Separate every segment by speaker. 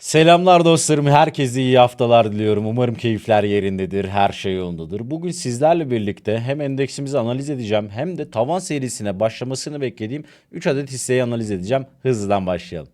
Speaker 1: Selamlar dostlarım. Herkese iyi haftalar diliyorum. Umarım keyifler yerindedir. Her şey yolundadır. Bugün sizlerle birlikte hem endeksimizi analiz edeceğim hem de tavan serisine başlamasını beklediğim 3 adet hisseyi analiz edeceğim. Hızlıdan başlayalım.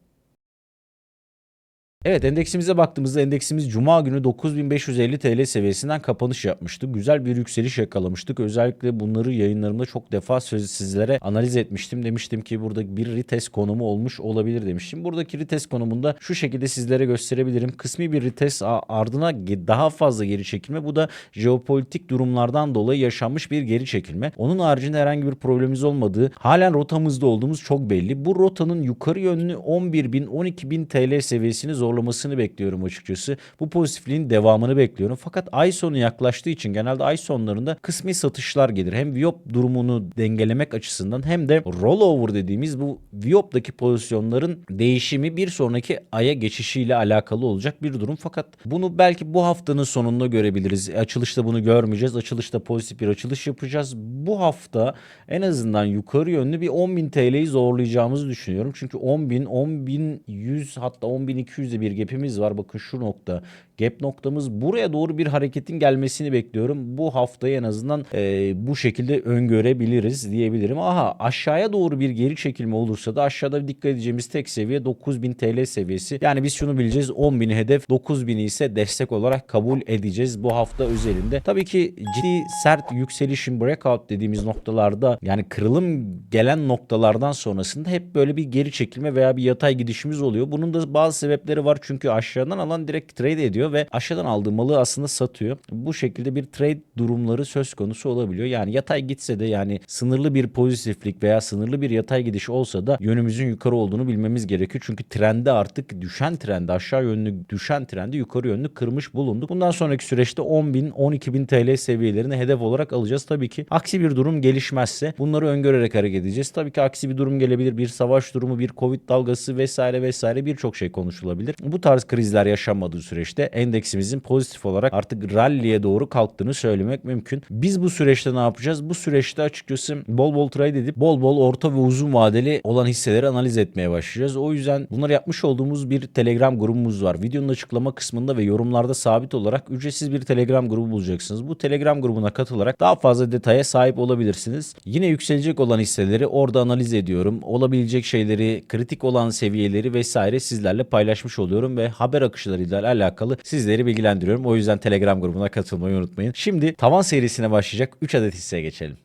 Speaker 1: Evet endeksimize baktığımızda endeksimiz Cuma günü 9550 TL seviyesinden kapanış yapmıştı. Güzel bir yükseliş yakalamıştık. Özellikle bunları yayınlarımda çok defa söz sizlere analiz etmiştim. Demiştim ki burada bir retest konumu olmuş olabilir demiştim. Buradaki retest konumunda şu şekilde sizlere gösterebilirim. Kısmi bir retest ardına daha fazla geri çekilme. Bu da jeopolitik durumlardan dolayı yaşanmış bir geri çekilme. Onun haricinde herhangi bir problemimiz olmadığı, halen rotamızda olduğumuz çok belli. Bu rotanın yukarı yönlü 11.000 12.000 TL seviyesini zorlamasını bekliyorum açıkçası. Bu pozitifliğin devamını bekliyorum. Fakat ay sonu yaklaştığı için genelde ay sonlarında kısmi satışlar gelir. Hem Viop durumunu dengelemek açısından hem de rollover dediğimiz bu Viop'daki pozisyonların değişimi bir sonraki aya geçişiyle alakalı olacak bir durum. Fakat bunu belki bu haftanın sonunda görebiliriz. Açılışta bunu görmeyeceğiz. Açılışta pozitif bir açılış yapacağız. Bu hafta en azından yukarı yönlü bir 10.000 TL'yi zorlayacağımızı düşünüyorum. Çünkü 10.000, 10.100 hatta 10.200'de bir gap'imiz var. Bakın şu nokta. Gap noktamız buraya doğru bir hareketin gelmesini bekliyorum. Bu haftayı en azından e, bu şekilde öngörebiliriz diyebilirim. Aha aşağıya doğru bir geri çekilme olursa da aşağıda dikkat edeceğimiz tek seviye 9000 TL seviyesi. Yani biz şunu bileceğiz 10.000'i hedef 9000'i ise destek olarak kabul edeceğiz bu hafta özelinde. Tabii ki ciddi sert yükselişin breakout dediğimiz noktalarda yani kırılım gelen noktalardan sonrasında hep böyle bir geri çekilme veya bir yatay gidişimiz oluyor. Bunun da bazı sebepleri var çünkü aşağıdan alan direkt trade ediyor ve aşağıdan aldığı malı aslında satıyor. Bu şekilde bir trade durumları söz konusu olabiliyor. Yani yatay gitse de yani sınırlı bir pozitiflik veya sınırlı bir yatay gidiş olsa da yönümüzün yukarı olduğunu bilmemiz gerekiyor. Çünkü trende artık düşen trendi aşağı yönlü düşen trendi yukarı yönlü kırmış bulunduk. Bundan sonraki süreçte 10.000 12.000 TL seviyelerini hedef olarak alacağız. Tabii ki aksi bir durum gelişmezse bunları öngörerek hareket edeceğiz. Tabii ki aksi bir durum gelebilir. Bir savaş durumu, bir Covid dalgası vesaire vesaire birçok şey konuşulabilir. Bu tarz krizler yaşanmadığı süreçte endeksimizin pozitif olarak artık rally'e doğru kalktığını söylemek mümkün. Biz bu süreçte ne yapacağız? Bu süreçte açıkçası bol bol trade edip bol bol orta ve uzun vadeli olan hisseleri analiz etmeye başlayacağız. O yüzden bunları yapmış olduğumuz bir Telegram grubumuz var. Videonun açıklama kısmında ve yorumlarda sabit olarak ücretsiz bir Telegram grubu bulacaksınız. Bu Telegram grubuna katılarak daha fazla detaya sahip olabilirsiniz. Yine yükselecek olan hisseleri orada analiz ediyorum. Olabilecek şeyleri, kritik olan seviyeleri vesaire sizlerle paylaşmış oluyorum ve haber akışlarıyla alakalı sizleri bilgilendiriyorum. O yüzden Telegram grubuna katılmayı unutmayın. Şimdi tavan serisine başlayacak 3 adet hisseye geçelim.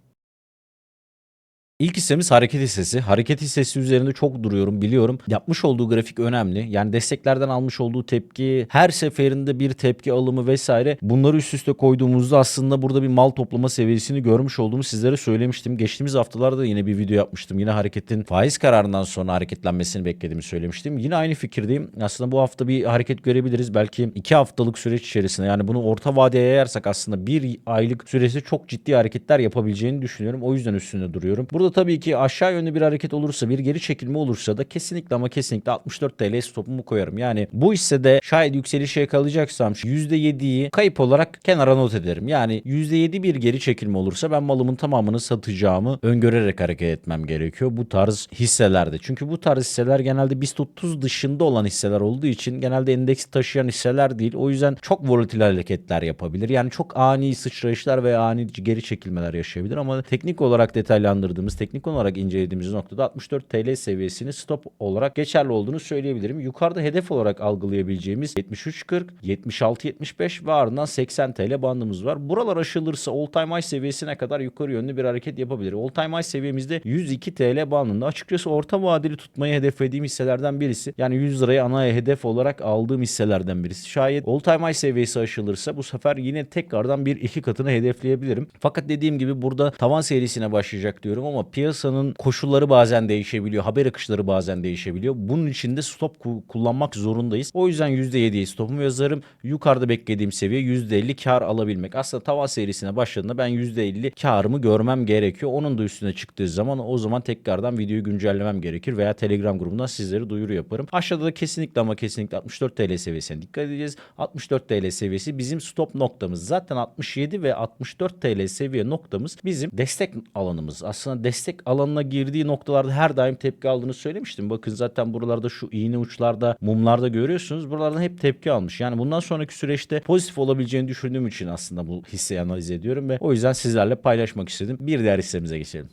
Speaker 1: İlk hissemiz hareket hissesi. Hareket hissesi üzerinde çok duruyorum biliyorum. Yapmış olduğu grafik önemli. Yani desteklerden almış olduğu tepki, her seferinde bir tepki alımı vesaire. Bunları üst üste koyduğumuzda aslında burada bir mal toplama seviyesini görmüş olduğumu sizlere söylemiştim. Geçtiğimiz haftalarda yine bir video yapmıştım. Yine hareketin faiz kararından sonra hareketlenmesini beklediğimi söylemiştim. Yine aynı fikirdeyim. Aslında bu hafta bir hareket görebiliriz. Belki iki haftalık süreç içerisinde yani bunu orta vadeye yayarsak aslında bir aylık süresi çok ciddi hareketler yapabileceğini düşünüyorum. O yüzden üstünde duruyorum. Burada tabii ki aşağı yönlü bir hareket olursa, bir geri çekilme olursa da kesinlikle ama kesinlikle 64 TL stopumu koyarım. Yani bu hissede şayet yükselişe yakalayacaksam %7'yi kayıp olarak kenara not ederim. Yani %7 bir geri çekilme olursa ben malımın tamamını satacağımı öngörerek hareket etmem gerekiyor bu tarz hisselerde. Çünkü bu tarz hisseler genelde BIST 30 dışında olan hisseler olduğu için genelde endeksi taşıyan hisseler değil. O yüzden çok volatil hareketler yapabilir. Yani çok ani sıçrayışlar veya ani geri çekilmeler yaşayabilir ama teknik olarak detaylandırdığımız, teknik olarak incelediğimiz noktada 64 TL seviyesini stop olarak geçerli olduğunu söyleyebilirim. Yukarıda hedef olarak algılayabileceğimiz 73.40, 76.75 ve ardından 80 TL bandımız var. Buralar aşılırsa all time high seviyesine kadar yukarı yönlü bir hareket yapabilir. All time high seviyemizde 102 TL bandında. Açıkçası orta vadeli tutmayı hedeflediğim hisselerden birisi. Yani 100 lirayı ana hedef olarak aldığım hisselerden birisi. Şayet all time high seviyesi aşılırsa bu sefer yine tekrardan bir iki katını hedefleyebilirim. Fakat dediğim gibi burada tavan serisine başlayacak diyorum ama piyasanın koşulları bazen değişebiliyor. Haber akışları bazen değişebiliyor. Bunun için de stop ku- kullanmak zorundayız. O yüzden %7'ye stopumu yazarım. Yukarıda beklediğim seviye %50 kar alabilmek. Aslında tavan serisine başladığında ben %50 karımı görmem gerekiyor. Onun da üstüne çıktığı zaman o zaman tekrardan videoyu güncellemem gerekir veya Telegram grubundan sizlere duyuru yaparım. Aşağıda da kesinlikle ama kesinlikle 64 TL seviyesine dikkat edeceğiz. 64 TL seviyesi bizim stop noktamız. Zaten 67 ve 64 TL seviye noktamız bizim destek alanımız. Aslında destek alanına girdiği noktalarda her daim tepki aldığını söylemiştim. Bakın zaten buralarda şu iğne uçlarda mumlarda görüyorsunuz. Buralardan hep tepki almış. Yani bundan sonraki süreçte pozitif olabileceğini düşündüğüm için aslında bu hisseyi analiz ediyorum ve o yüzden sizlerle paylaşmak istedim. Bir diğer hissemize geçelim.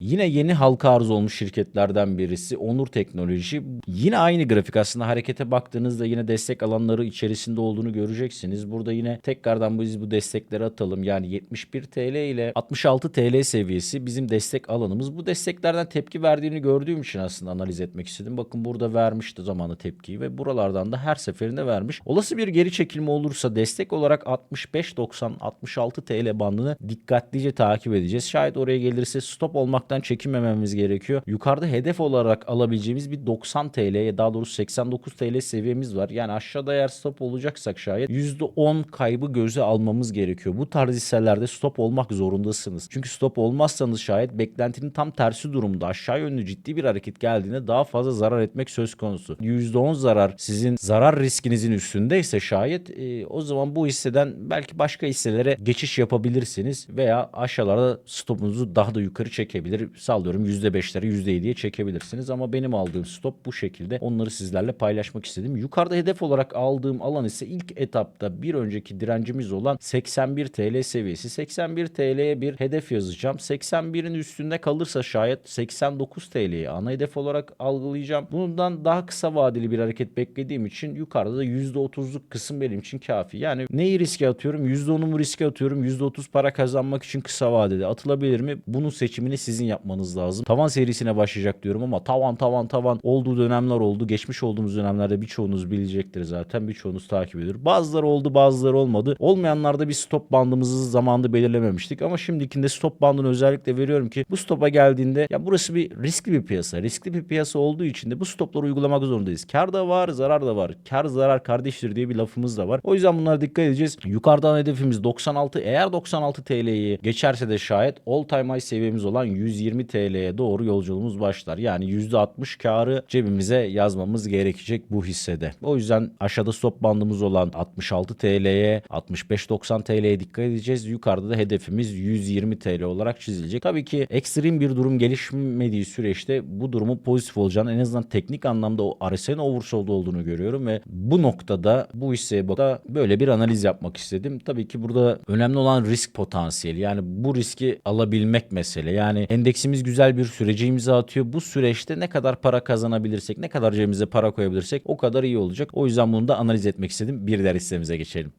Speaker 1: Yine yeni halka arz olmuş şirketlerden birisi Onur Teknoloji. Yine aynı grafik aslında harekete baktığınızda yine destek alanları içerisinde olduğunu göreceksiniz. Burada yine tekrardan biz bu destekleri atalım. Yani 71 TL ile 66 TL seviyesi bizim destek alanımız. Bu desteklerden tepki verdiğini gördüğüm için aslında analiz etmek istedim. Bakın burada vermişti zamanı tepkiyi ve buralardan da her seferinde vermiş. Olası bir geri çekilme olursa destek olarak 65-90-66 TL bandını dikkatlice takip edeceğiz. Şayet oraya gelirse stop olmaktan çekinmememiz gerekiyor. Yukarıda hedef olarak alabileceğimiz bir 90 TL'ye daha doğrusu 89 TL seviyemiz var. Yani aşağıda eğer stop olacaksak şayet %10 kaybı göze almamız gerekiyor. Bu tarz hisselerde stop olmak zorundasınız. Çünkü stop olmazsanız şayet beklentinin tam tersi durumda aşağı yönlü ciddi bir hareket geldiğinde daha fazla zarar etmek söz konusu. %10 zarar sizin zarar riskinizin üstündeyse şayet e, o zaman bu hisseden belki başka hisselere geçiş yapabilirsiniz veya aşağılarda stopunuzu daha da yukarı çekebilir. Sallıyorum %5'lere %7'ye çekebilirsiniz ama benim aldığım stop bu şekilde. Onları sizlerle paylaşmak istedim. Yukarıda hedef olarak aldığım alan ise ilk etapta bir önceki direncimiz olan 81 TL seviyesi. 81 TL'ye bir hedef yazacağım. 81'in üstünde kalırsa şayet 89 TL'yi ana hedef olarak algılayacağım. Bundan daha kısa vadeli bir hareket beklediğim için yukarıda da %30'luk kısım benim için kafi. Yani neyi riske atıyorum? %10'umu riske atıyorum. %30 para kazanmak için kısa vadede atılabilir mi? Bunun seçimini sizin yapmanız lazım. Tavan serisine başlayacak diyorum ama tavan tavan tavan olduğu dönemler oldu. Geçmiş olduğumuz dönemlerde birçoğunuz bilecektir zaten. Birçoğunuz takip ediyor. Bazıları oldu bazıları olmadı. Olmayanlarda bir stop bandımızı zamanında belirlememiştik ama şimdikinde stop bandını özellikle veriyorum ki bu stopa geldiğinde ya burası bir riskli bir piyasa. Riskli bir piyasa olduğu için de bu stopları uygulamak zorundayız. Kar da var, zarar da var. Kar zarar kardeştir diye bir lafımız da var. O yüzden bunlara dikkat edeceğiz. Yukarıdan hedefimiz 96. Eğer 96 TL'yi geçerse de şayet all time high seviyemiz olan 120 TL'ye doğru yolculuğumuz başlar. Yani %60 karı cebimize yazmamız gerekecek bu hissede. O yüzden aşağıda stop bandımız olan 66 TL'ye 65-90 TL'ye dikkat edeceğiz. Yukarıda da hedefimiz 120 TL olarak çizilecek. Tabii ki ekstrem bir durum gelişmediği süreçte bu durumu pozitif olacağını en azından teknik anlamda o RSI'nin oversold olduğunu görüyorum ve bu noktada bu hisseye bakta böyle bir analiz yapmak istedim. Tabii ki burada önemli olan risk potansiyeli. Yani bu riski alabilmek mesele. Yani endeksimiz güzel bir sürece imza atıyor. Bu süreçte ne kadar para kazanabilirsek, ne kadar cebimize para koyabilirsek o kadar iyi olacak. O yüzden bunu da analiz etmek istedim. Bir diğer hissemize geçelim.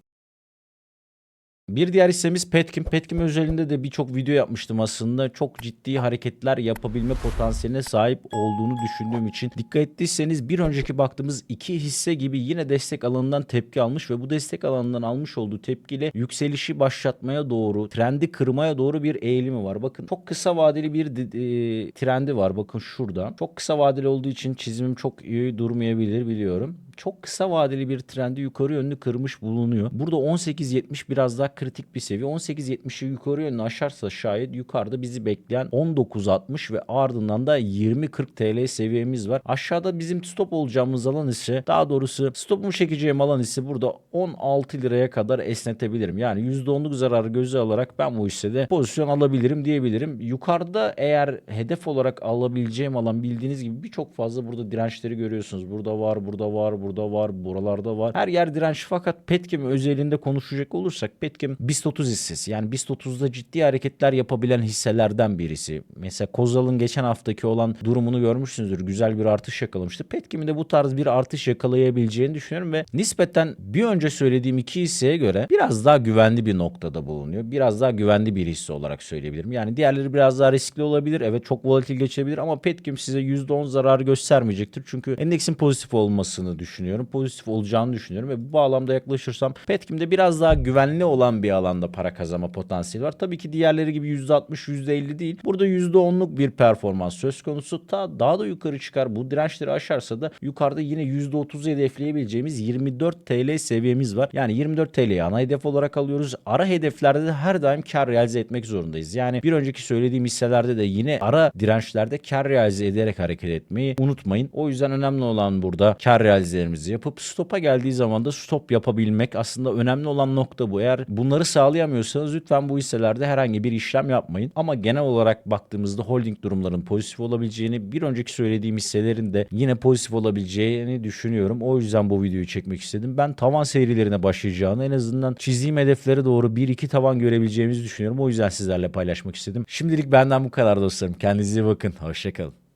Speaker 1: Bir diğer hissemiz Petkim. Petkim özelinde de birçok video yapmıştım aslında. Çok ciddi hareketler yapabilme potansiyeline sahip olduğunu düşündüğüm için. Dikkat ettiyseniz bir önceki baktığımız iki hisse gibi yine destek alanından tepki almış ve bu destek alanından almış olduğu tepkiyle yükselişi başlatmaya doğru, trendi kırmaya doğru bir eğilimi var. Bakın çok kısa vadeli bir e, trendi var. Bakın şurada. Çok kısa vadeli olduğu için çizimim çok iyi durmayabilir biliyorum çok kısa vadeli bir trendi yukarı yönlü kırmış bulunuyor. Burada 18.70 biraz daha kritik bir seviye. 18.70'i yukarı yönlü aşarsa şayet yukarıda bizi bekleyen 19.60 ve ardından da 20.40 TL seviyemiz var. Aşağıda bizim stop olacağımız alan ise daha doğrusu stopumu çekeceğim alan ise burada 16 liraya kadar esnetebilirim. Yani %10'luk zararı göze alarak ben bu hissede pozisyon alabilirim diyebilirim. Yukarıda eğer hedef olarak alabileceğim alan bildiğiniz gibi birçok fazla burada dirençleri görüyorsunuz. Burada var, burada var, burada var, buralarda var. Her yer direnç fakat Petkim özelinde konuşacak olursak Petkim BIST 30 hissesi. Yani BIST 30'da ciddi hareketler yapabilen hisselerden birisi. Mesela Kozal'ın geçen haftaki olan durumunu görmüşsünüzdür. Güzel bir artış yakalamıştı. Petkim'in de bu tarz bir artış yakalayabileceğini düşünüyorum ve nispeten bir önce söylediğim iki hisseye göre biraz daha güvenli bir noktada bulunuyor. Biraz daha güvenli bir hisse olarak söyleyebilirim. Yani diğerleri biraz daha riskli olabilir. Evet çok volatil geçebilir ama Petkim size %10 zarar göstermeyecektir. Çünkü endeksin pozitif olmasını düşünüyorum. Pozitif olacağını düşünüyorum ve bu bağlamda yaklaşırsam Petkim'de biraz daha güvenli olan bir alanda para kazanma potansiyeli var. Tabii ki diğerleri gibi %60, %50 değil. Burada %10'luk bir performans söz konusu. Ta daha da yukarı çıkar. Bu dirençleri aşarsa da yukarıda yine %30'u hedefleyebileceğimiz 24 TL seviyemiz var. Yani 24 TL'yi ana hedef olarak alıyoruz. Ara hedeflerde de her daim kar realize etmek zorundayız. Yani bir önceki söylediğim hisselerde de yine ara dirençlerde kar realize ederek hareket etmeyi unutmayın. O yüzden önemli olan burada kar realize işlemlerimizi yapıp stopa geldiği zaman da stop yapabilmek aslında önemli olan nokta bu. Eğer bunları sağlayamıyorsanız lütfen bu hisselerde herhangi bir işlem yapmayın. Ama genel olarak baktığımızda holding durumların pozitif olabileceğini, bir önceki söylediğim hisselerin de yine pozitif olabileceğini düşünüyorum. O yüzden bu videoyu çekmek istedim. Ben tavan serilerine başlayacağını en azından çizdiğim hedeflere doğru 1-2 tavan görebileceğimizi düşünüyorum. O yüzden sizlerle paylaşmak istedim. Şimdilik benden bu kadar dostlarım. Kendinize iyi bakın. Hoşçakalın.